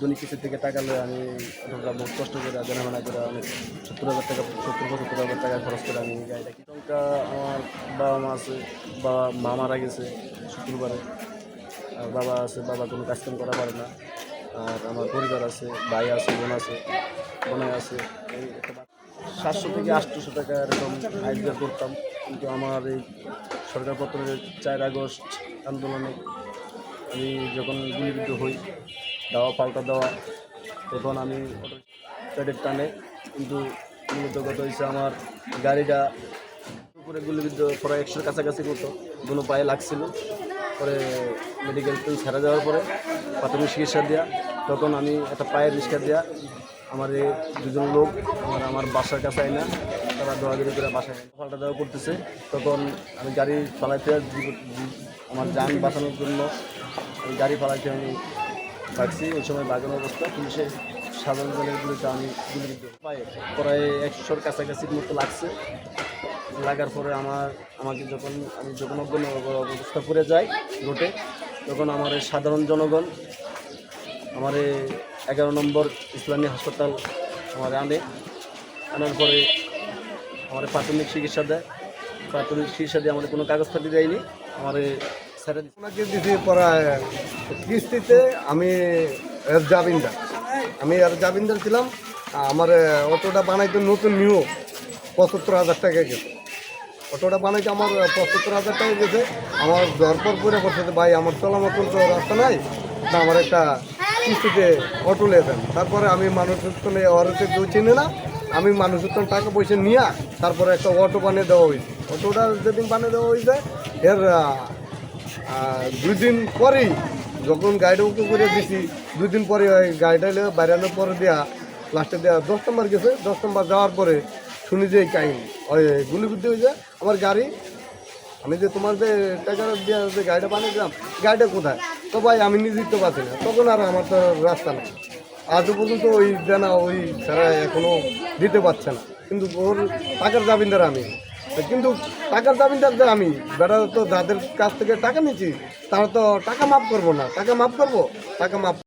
দৈনিক কিছু থেকে টাকা লয়ে আমি বহুত কষ্ট করে জানামানা করে অনেক সত্তর হাজার টাকা, সত্তর, পঁচাত্তর হাজার টাকা খরচ করে আমি গাড়িটা টঙ্কা আমার বাবা মা আছে, বাবা, মা মারা গেছে শুক্রবারে। আর বাবা আছে, বাবা কোনো কাজকাম করা পারে না। আর আমার পরিবার আছে, ভাই আছে, বোন আছে বোনাই আছে, এই একটা সাতশো থেকে আটশোশো টাকা এরকম আইডিয়া করতাম। কিন্তু আমার এই সরকার পত্রের চার আগস্ট আন্দোলনে আমি যখন গুলিবিদ্ধ হই দেওয়া পাল্টা দেওয়া তখন আমি পেটের টানে, কিন্তু মূলত কথা হয়েছে আমার গাড়িটা উপরে গুলিবিদ্ধ প্রায় একশোর কাছাকাছি মতো দুনো পায়ে লাগছিল। পরে মেডিকেল থেকে ছেড়ে যাওয়ার পরে প্রাথমিক চিকিৎসা দেওয়া তখন আমি একটা পায়ের রিক্সা দেওয়া আমার এই দুজন লোক, আমার আমার বাসার কাছে আয় না তারা দৌড়াদৌড়ি করে বাসায় পাল্টা দেওয়া করতেছে, তখন আমি গাড়ি চালাইতে আমার যান বাঁচানোর জন্য। গাড়ি পালাইতে আমি থাকছি ওই সময় বাগানো অবস্থা পুলিশের সাধারণ জনের গুলিতে আমি পায়ে প্রায় একশোর কাছাকাছি মতো লাগছে। লাগার পরে আমার, আমাকে যখন, আমি যখন অবস্থা করে যাই রোডে, তখন আমার সাধারণ জনগণ, আমার এগারো নম্বর ইসলামী হাসপাতাল আমার আনে। আনার পরে আমার প্রাথমিক চিকিৎসা দেয়। প্রাথমিক চিকিৎসা দিয়ে আমাদের কোনো কাগজপাতি দেয়নি। আমার স্যারের দিছি পড়ায় কিস্তিতে আমি এর জাবিনদার আমি এর জাবিনদার ছিলাম, আমার অটোটা বানাইতে নতুন নিউ পঁচাত্তর হাজার টাকা গেছে। অটোটা বানাইতে আমার পঁচাত্তর হাজার টাকা গেছে। আমার দরপর করে বসে ভাই, আমার চলা মতন তো রাস্তা নাই। তা আমার একটা কিস্তিতে অটো নিয়ে দেন তারপরে আমি মানুষের তো অটোতে কেউ চিনি না। আমি মানুষের তো টাকা পয়সা নিয়ে তারপরে একটা অটো বানিয়ে দেওয়া হয়েছে। অটোটা যেদিন বানিয়ে দেওয়া হয়েছে, এর দুই দিন পরেই যখন গাড়িটা উঁচু করে দিছি, দুই দিন পরে গাড়িটা এলে বাইরানোর পরে দেওয়া লাস্টে দেওয়া দশ নম্বর গেছে, দশ নম্বর যাওয়ার পরে শুনি যে এই কাহিনি। ওই গুলিবিদ্ধ হয়ে যায়, আমার গাড়ি, আমি যে তোমার যে টাকা দিয়ে যে গাড়িটা বানিয়েছিলাম, গাড়িটা কোথায়? তো ভাই, আমি নিজেই তো পাচ্ছি না। তখন আর আমার তো রাস্তা নেই। আজও পর্যন্ত ওই দেনা ওই তারা এখনও দিতে পারছে না। কিন্তু ওর টাকার জামিনদার আমি। কিন্তু টাকার দাবি যে আমি বেড়া তো যাদের কাছ থেকে টাকা নিচ্ছি তারা তো টাকা মাফ করব না। টাকা মাফ করব, টাকা মাফ